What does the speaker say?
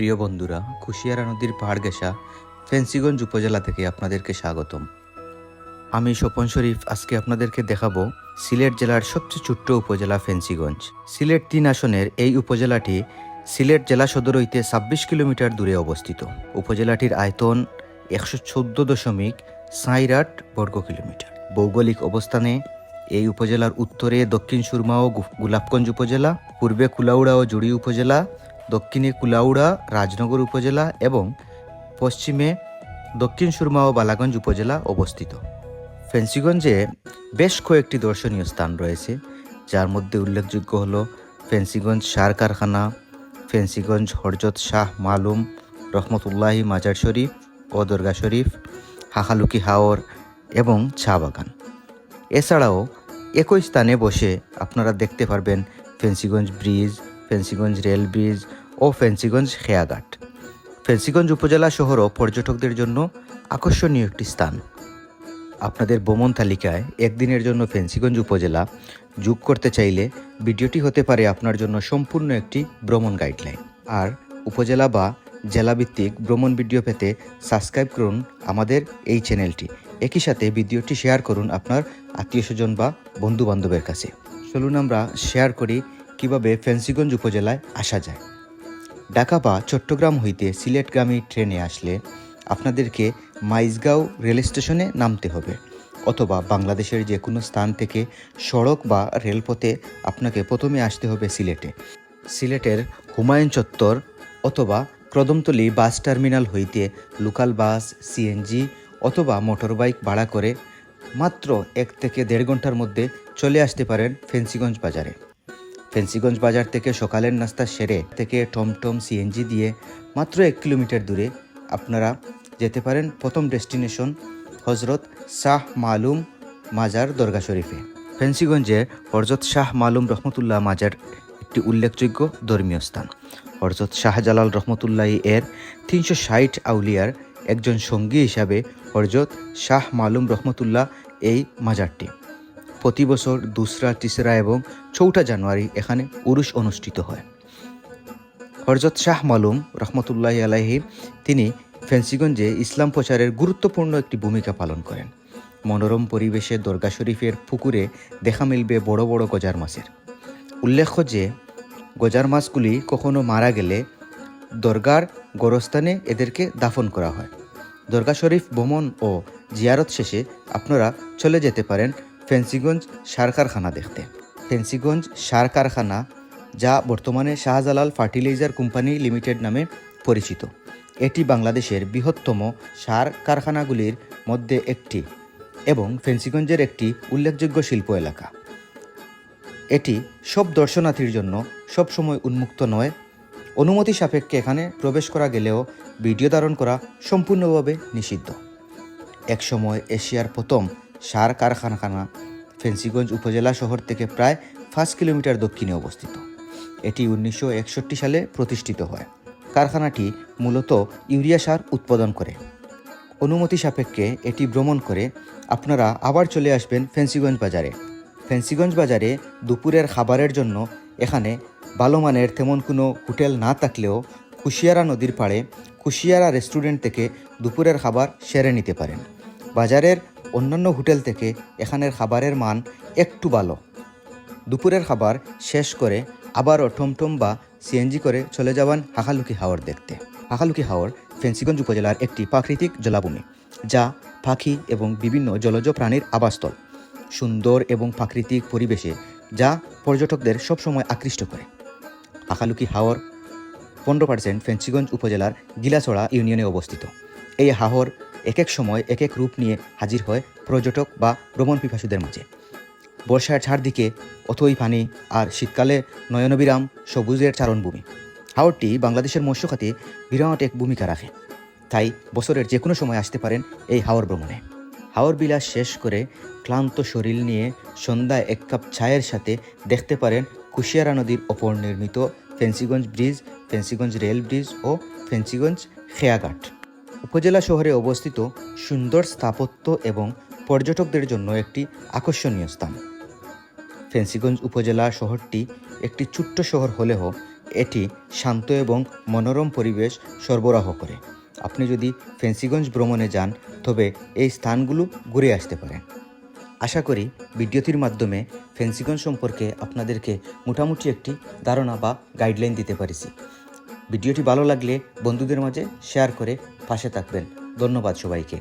প্রিয় বন্ধুরা, কুশিয়ারা নদীর পাহাড় ঘেঁষা ফেন্সিগঞ্জ উপজেলা থেকে আপনাদেরকে স্বাগতম। আমি স্বপন শরীফ, আজকে আপনাদেরকে দেখাবো সিলেট জেলার সবচেয়ে ছোট্ট উপজেলা ফেন্সিগঞ্জ। সিলেট তিন আসনের এই উপজেলাটি সিলেট জেলা সদর হইতে ছাব্বিশ কিলোমিটার দূরে অবস্থিত। উপজেলাটির আয়তন একশো চোদ্দ দশমিক সাঁইরাট বর্গ কিলোমিটার। ভৌগোলিক অবস্থানে এই উপজেলার উত্তরে দক্ষিণ সুরমা ও গোলাপগঞ্জ উপজেলা, পূর্বে কুলাউড়া ও জুড়ি উপজেলা দক্ষিণে কুলাউড়া, রাজনগর উপজেলা এবং পশ্চিমে দক্ষিণ সুরমা ও বালাগঞ্জ উপজেলা অবস্থিত। ফেন্সিগঞ্জে বেশ কয়েকটি দর্শনীয় স্থান রয়েছে, যার মধ্যে উল্লেখযোগ্য হল ফেন্সিগঞ্জ সার কারখানা, ফেন্সিগঞ্জ হরজত শাহ মালুম, রহমতুল্লাহি মাজার শরীফ ও দরগা শরীফ হাহালুকি হাওর এবং চা বাগান। এছাড়াও একই স্থানে বসে আপনারা দেখতে পারবেন Fenchuganj bridge, Fenchuganj rail bridge Fenchuganj খেয়াঘাট। Fenchuganj উপজেলা শহরও পর্যটকদের জন্য আকর্ষণীয় একটি স্থান। আপনাদের ভ্রমণ তালিকায় একদিনের জন্য ফেন্সিগঞ্জ উপজেলা যোগ করতে চাইলে ভিডিওটি হতে পারে আপনার জন্য সম্পূর্ণ একটি ভ্রমণ গাইডলাইন। আর উপজেলা বা জেলাভিত্তিক ভ্রমণ ভিডিও পেতে সাবস্ক্রাইব করুন আমাদের এই চ্যানেলটি। একই সাথে ভিডিওটি শেয়ার করুন আপনার আত্মীয় স্বজন বা বন্ধু বান্ধবের কাছে। চলুন আমরা শেয়ার করি কীভাবে ফেন্সিগঞ্জ উপজেলায় আসা যায়। ঢাকা বা চট্টগ্রাম হইতে সিলেটগামী ট্রেনে আসলে আপনাদেরকে মাইজগাঁও রেল স্টেশনে নামতে হবে অথবা বাংলাদেশের যে কোনো স্থান থেকে সড়ক বা রেলপথে আপনাকে প্রথমে আসতে হবে সিলেটে। সিলেটের হুমায়ুন চত্বর অথবা কদমতলী বাস টার্মিনাল হইতে লোকাল বাস, সিএনজি অথবা মোটরবাইক ভাড়া করে মাত্র এক থেকে দেড় ঘণ্টার মধ্যে চলে আসতে পারেন ফেন্সিগঞ্জ বাজারে। ফেন্সিগঞ্জ বাজার থেকে সকালের নাস্তা সেরে থেকে টমটম সিএনজি দিয়ে মাত্র এক কিলোমিটার দূরে আপনারা যেতে পারেন প্রথম ডেস্টিনেশন হজরত শাহ মালুম মাজার দরগা শরীফে। ফেন্সিগঞ্জে হরজত শাহ মালুম রহমতুল্লাহ মাজার একটি উল্লেখযোগ্য ধর্মীয় স্থান। হরজত শাহজালাল রহমতুল্লাহ এর তিনশো ষাট আউলিয়ার একজন সঙ্গী হিসাবে হরজত শাহ মালুম রহমতুল্লাহ এই মাজারটি। প্রতি বছর দুসরা, তিসরা এবং চৌঠা জানুয়ারি এখানে উরুষ অনুষ্ঠিত হয়। হরজত শাহ মালুম রহমতুল্লাহ আলাহি তিনি ফেন্সিগঞ্জে ইসলাম প্রচারের গুরুত্বপূর্ণ একটি ভূমিকা পালন করেন। মনোরম পরিবেশে দরগা শরীফের পুকুরে দেখা মিলবে বড় বড় গজার মাছের। উল্লেখ্য যে, গজার মাছগুলি কখনো মারা গেলে দরগার গরস্থানে এদেরকে দাফন করা হয়। দরগা শরীফ ভ্রমণ ও জিয়ারত শেষে আপনারা চলে যেতে পারেন ফেন্সিগঞ্জ সার কারখানা দেখতে। ফেন্সিগঞ্জ সার কারখানা, যা বর্তমানে শাহজালাল ফার্টিলাইজার কোম্পানি লিমিটেড নামে পরিচিত। এটি বাংলাদেশের বৃহত্তম সার কারখানাগুলির মধ্যে একটি এবং ফেন্সিগঞ্জের একটি উল্লেখযোগ্য শিল্প এলাকা। এটি সব দর্শনার্থীর জন্য সবসময় উন্মুক্ত নয়। অনুমতি সাপেক্ষে এখানে প্রবেশ করা গেলেও ভিডিও ধারণ করা সম্পূর্ণভাবে নিষিদ্ধ। একসময় এশিয়ার প্রথম সার কারখানা, ফেন্সিগঞ্জ উপজেলা শহর থেকে প্রায় পাঁচ কিলোমিটার দক্ষিণে অবস্থিত। এটি উনিশশো একষট্টি সালে প্রতিষ্ঠিত হয়। কারখানাটি মূলত ইউরিয়া সার উৎপাদন করে। অনুমতি সাপেক্ষে এটি ভ্রমণ করে আপনারা আবার চলে আসবেন ফেন্সিগঞ্জ বাজারে। ফেন্সিগঞ্জ বাজারে দুপুরের খাবারের জন্য এখানে ভালো মানের তেমন কোনো হোটেল না থাকলেও কুশিয়ারা নদীর পাড়ে কুশিয়ারা রেস্টুরেন্ট থেকে দুপুরের খাবার সেরে নিতে পারেন। বাজারের অন্যান্য হোটেল থেকে এখানের খাবারের মান একটু ভালো। দুপুরের খাবার শেষ করে আবারও টমটম বা সিএনজি করে চলে যাবেন হাকালুকি হাওর দেখতে। হাকালুকি হাওর ফেন্সিগঞ্জ উপজেলার একটি প্রাকৃতিক জলাভূমি, যা পাখি এবং বিভিন্ন জলজ প্রাণীর আবাসস্থল। সুন্দর এবং প্রাকৃতিক পরিবেশে, যা পর্যটকদের সবসময় আকৃষ্ট করে। হাকালুকি হাওর পনেরো পার্সেন্ট ফেন্সিগঞ্জ উপজেলার গিলাছড়া ইউনিয়নে অবস্থিত। এই হাওর এক এক সময় এক এক রূপ নিয়ে হাজির হয় পর্যটক বা ভ্রমণ পিপাসুদের মাঝে। বর্ষার চারদিকে অথই পানি আর শীতকালে নয়নবিরাম সবুজের চারণভূমি। হাওরটি বাংলাদেশের মৎস্য খাতে বিরাট এক ভূমিকা রাখে। তাই বছরের যে কোনো সময় আসতে পারেন এই হাওর ভ্রমণে। হাওর বিলাস শেষ করে ক্লান্ত শরীর নিয়ে সন্ধ্যায় এক কাপ চায়ের সাথে দেখতে পারেন কুশিয়ারা নদীর ওপর নির্মিত Fenchuganj bridge, Fenchuganj rail bridge ও ফেন্সিগঞ্জ খেয়াঘাট। উপজেলা শহরে অবস্থিত সুন্দর স্থাপত্য এবং পর্যটকদের জন্য একটি আকর্ষণীয় স্থান। ফেন্সিগঞ্জ উপজেলা শহরটি একটি ছোট্ট শহর হলেও এটি শান্ত এবং মনোরম পরিবেশ সরবরাহ করে। আপনি যদি ফেন্সিগঞ্জ ভ্রমণে যান, তবে এই স্থানগুলো ঘুরে আসতে পারেন। আশা করি ভিডিওটির মাধ্যমে ফেন্সিগঞ্জ সম্পর্কে আপনাদেরকে মোটামুটি একটি ধারণা বা গাইডলাইন দিতে পারিছি। ভিডিওটি ভালো লাগলে বন্ধুদের মাঝে শেয়ার করে পাশে থাকবেন। ধন্যবাদ সবাইকে।